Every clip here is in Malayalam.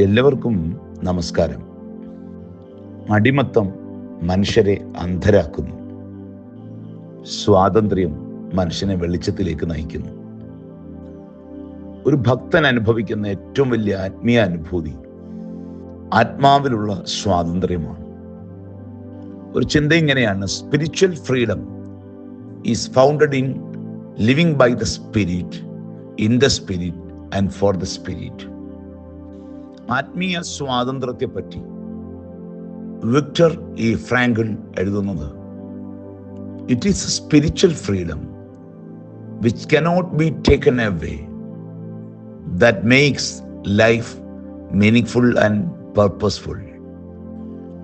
എല്ലാവർക്കും നമസ്കാരം. അടിമത്തം മനുഷ്യരെ അന്ധരാക്കുന്നു. സ്വാതന്ത്ര്യം മനുഷ്യനെ വെളിച്ചത്തിലേക്ക് നയിക്കുന്നു. ഒരു ഭക്തൻ അനുഭവിക്കുന്ന ഏറ്റവും വലിയ ആത്മീയ അനുഭൂതി ആത്മാവിലുള്ള സ്വാതന്ത്ര്യമാണ്. ഒരു ചിന്ത ഇങ്ങനെയാണ് spiritual freedom is founded in living by the spirit in the spirit and for the spirit ആത്മീയ സ്വാതന്ത്ര്യത്തെ പറ്റി വിക്ടർ ഇ ഫ്രാങ്കിൾ എഴുതുന്നത്. It is a spiritual freedom which cannot be taken away that makes life meaning and purposeful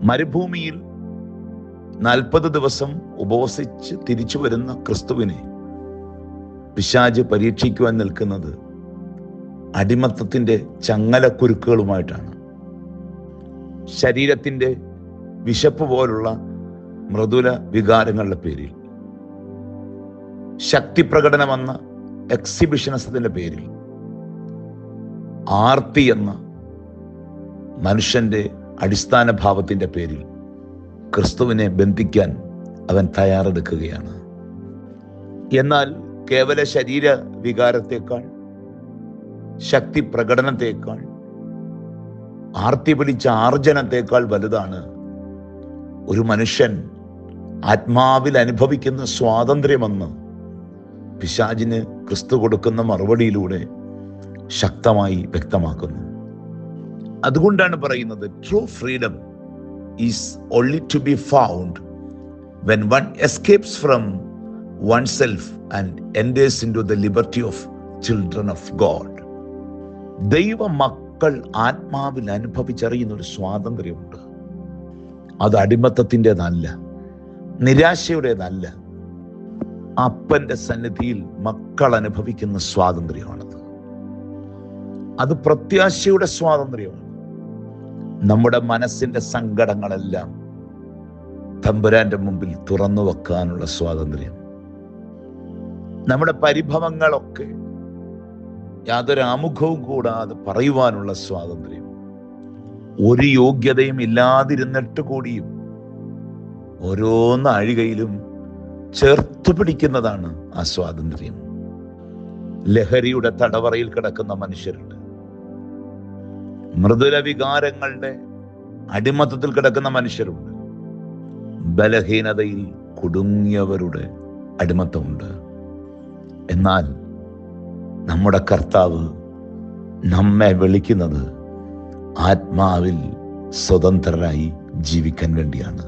മരുഭൂമിയിൽ നാൽപ്പത് ദിവസം ഉപവസിച്ച് തിരിച്ചു വരുന്ന ക്രിസ്തുവിനെ പിശാജ് പരീക്ഷിക്കുവാൻ നിൽക്കുന്നത് അടിമത്തത്തിന്റെ ചങ്ങലക്കുരുക്കുകളുമായിട്ടാണ്. ശരീരത്തിന്റെ വിശപ്പ് പോലുള്ള മൃദുല വികാരങ്ങളുടെ പേരിൽ. ശക്തി പ്രകടനമെന്ന എക്സിബിഷനിസത്തിന്റെ പേരിൽ. ആർത്തി എന്ന മനുഷ്യന്റെ അടിസ്ഥാന ഭാവത്തിന്റെ പേരിൽ ക്രിസ്തുവിനെ ബന്ധിക്കാൻ അവൻ തയ്യാറെടുക്കുകയാണ്. എന്നാൽ കേവല ശരീര വികാരത്തെക്കാൾ ശക്തി പ്രകടനത്തെക്കാൾ ആർത്തി പിടിച്ച ആർജനത്തെക്കാൾ വലുതാണ് ഒരു മനുഷ്യൻ ആത്മാവിൽ അനുഭവിക്കുന്ന സ്വാതന്ത്ര്യമെന്ന് പിശാജിന് ക്രിസ്തു കൊടുക്കുന്ന മറുപടിയിലൂടെ ശക്തമായി വ്യക്തമാക്കുന്നു. അതുകൊണ്ടാണ് പറയുന്നത് true freedom is only to be found when one escapes from oneself and enters into the liberty of children of God ദൈവ മക്കൾ ആത്മാവിൽ അനുഭവിച്ചറിയുന്ന ഒരു സ്വാതന്ത്ര്യമുണ്ട്. അത് അടിമത്തത്തിന്റെതല്ല നിരാശയുടേതല്ല. അപ്പന്റെ സന്നിധിയിൽ മക്കൾ അനുഭവിക്കുന്ന സ്വാതന്ത്ര്യമാണത്. അത് പ്രത്യാശയുടെ സ്വാതന്ത്ര്യമാണ്. നമ്മുടെ മനസ്സിന്റെ സങ്കടങ്ങളെല്ലാം തമ്പുരാന്റെ മുമ്പിൽ തുറന്നു വെക്കാനുള്ള സ്വാതന്ത്ര്യം. നമ്മുടെ പരിഭവങ്ങളൊക്കെ യാതൊരു ആമുഖവും കൂടാതെ പറയുവാനുള്ള സ്വാതന്ത്ര്യം. ഒരു യോഗ്യതയും ഇല്ലാതിരുന്നിട്ട് കൂടിയും ഓരോന്ന് അഴുകയിലും ചേർത്ത് പിടിക്കുന്നതാണ് ആ സ്വാതന്ത്ര്യം. ലഹരിയുടെ തടവറയിൽ കിടക്കുന്ന മനുഷ്യരുണ്ട്. മൃദുല വികാരങ്ങളുടെ അടിമത്തത്തിൽ കിടക്കുന്ന മനുഷ്യരുണ്ട്. ബലഹീനതയിൽ കുടുങ്ങിയവരുടെ അടിമത്തമുണ്ട്. എന്നാൽ നമ്മുടെ കർത്താവ് നമ്മെ വിളിക്കുന്നത് ആത്മാവിൽ സ്വതന്ത്രരായി ജീവിക്കാൻ വേണ്ടിയാണ്.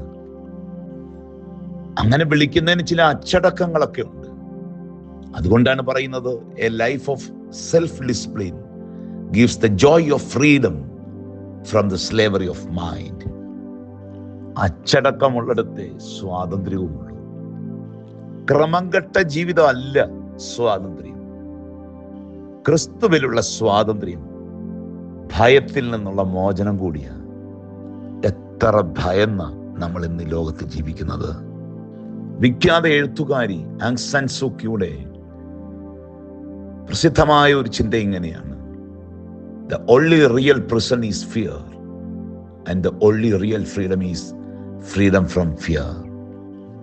അങ്ങനെ വിളിക്കുന്നതിന് ചില അച്ചടക്കങ്ങളൊക്കെ ഉണ്ട്. അതുകൊണ്ടാണ് പറയുന്നത് a life of self discipline gives the joy of freedom from the slavery of mind അച്ചടക്കമുള്ളിടത്തെ സ്വാതന്ത്ര്യവുമുള്ളൂ. ക്രമം കെട്ട ജീവിതം അല്ല സ്വാതന്ത്ര്യം. ക്രിസ്തുവിലുള്ള സ്വാതന്ത്ര്യം ഭയത്തിൽ നിന്നുള്ള മോചനം കൂടിയാണ് എത്ര ഭയന്ന നമ്മൾ ഇന്ന് ലോകത്ത് ജീവിക്കുന്നത്. വിഖ്യാത എഴുത്തുകാരി ആങ്സൻ സൂക്കിയുടെ പ്രസിദ്ധമായ ഒരു ചിന്ത ഇങ്ങനെയാണ്. The only real prison is fear and the only real freedom is freedom from fear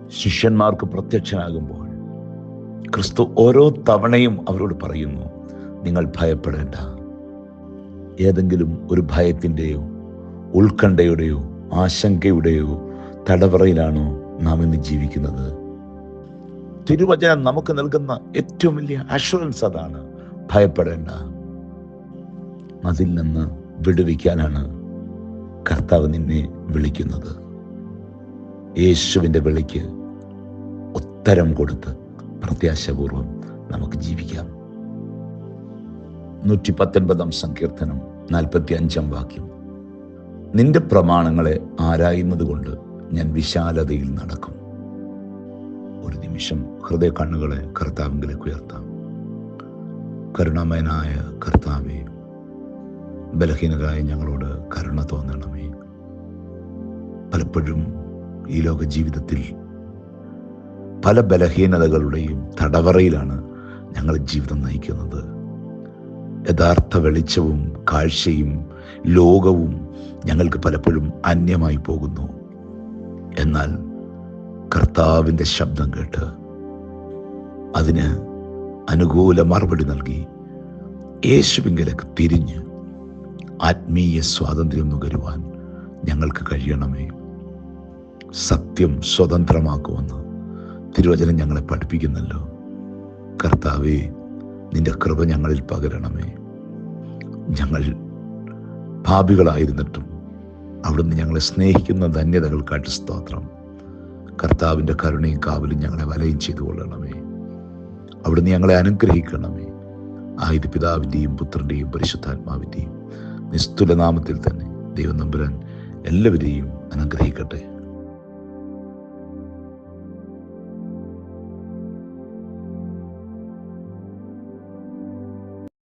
ശിഷ്യന്മാർക്ക് പ്രത്യക്ഷനാകുമ്പോൾ ക്രിസ്തു ഓരോ തവണയും അവരോട് പറയുന്നു നിങ്ങൾ ഭയപ്പെടേണ്ട. ഏതെങ്കിലും ഒരു ഭയത്തിന്റെയോ ഉത്കണ്ഠയുടെയോ ആശങ്കയുടെയോ തടവറയിലാണോ നാം ഇന്ന് ജീവിക്കുന്നത്? തിരുവചനം നമുക്ക് നൽകുന്ന ഏറ്റവും വലിയ അഷുറൻസ് അതാണ് ഭയപ്പെടേണ്ട. അതിൽ നിന്ന് വിടുവിക്കാനാണ് കർത്താവ് നിന്നെ വിളിക്കുന്നത്. യേശുവിന്റെ വിളിക്ക് ഉത്തരം കൊടുത്ത് പ്രത്യാശപൂർവം നമുക്ക് ജീവിക്കാം. നൂറ്റി പത്തൊൻപതാം സങ്കീർത്തനം നാൽപ്പത്തി അഞ്ചാം വാക്യം. നിന്റെ പ്രമാണങ്ങളെ ആരായുന്നത് കൊണ്ട് ഞാൻ വിശാലതയിൽ നടക്കും. ഒരു നിമിഷം ഹൃദയ കണ്ണുകളെ കർത്താവിലേക്ക് ഉയർത്താം. കരുണാമയനായ കർത്താവെ ബലഹീനരായ ഞങ്ങളോട് കരുണ തോന്നണമേ. പലപ്പോഴും ഈ ലോക ജീവിതത്തിൽ പല ബലഹീനതകളുടെയും തടവറയിലാണ് ഞങ്ങൾ ജീവിതം നയിക്കുന്നത്. യഥാർത്ഥ വെളിച്ചവും കാഴ്ചയും ലോകവും ഞങ്ങൾക്ക് പലപ്പോഴും അന്യമായി പോകുന്നു. എന്നാൽ കർത്താവിന്റെ ശബ്ദം കേട്ട് അതിന് അനുകൂല മറുപടി നൽകി യേശുവിങ്കലേക്ക് തിരിഞ്ഞ് ആത്മീയ സ്വാതന്ത്ര്യം നുകരുവാൻ ഞങ്ങൾക്ക് കഴിയണമേ. സത്യം സ്വതന്ത്രമാക്കുമെന്ന് തിരുവചനം ഞങ്ങളെ പഠിപ്പിക്കുന്നല്ലോ കർത്താവേ നിന്റെ കൃപ ഞങ്ങളിൽ പകരണമേ. ഞങ്ങൾ പാപികളായിരുന്നിട്ടും അവിടുന്ന് ഞങ്ങളെ സ്നേഹിക്കുന്ന ധന്യതകൾക്കായിട്ട് സ്തോത്രം. കർത്താവിന്റെ കരുണയും കാവലും ഞങ്ങളെ വലയും ചെയ്തു കൊള്ളണമേ അവിടുന്ന് ഞങ്ങളെ അനുഗ്രഹിക്കണമേ. ആയത് പിതാവിന്റെയും പുത്രന്റെയും പരിശുദ്ധാത്മാവിന്റെയും നിസ്തുലനാമത്തിൽ തന്നെ ദൈവം നമ്പുരാൻ എല്ലാവരെയും അനുഗ്രഹിക്കട്ടെ.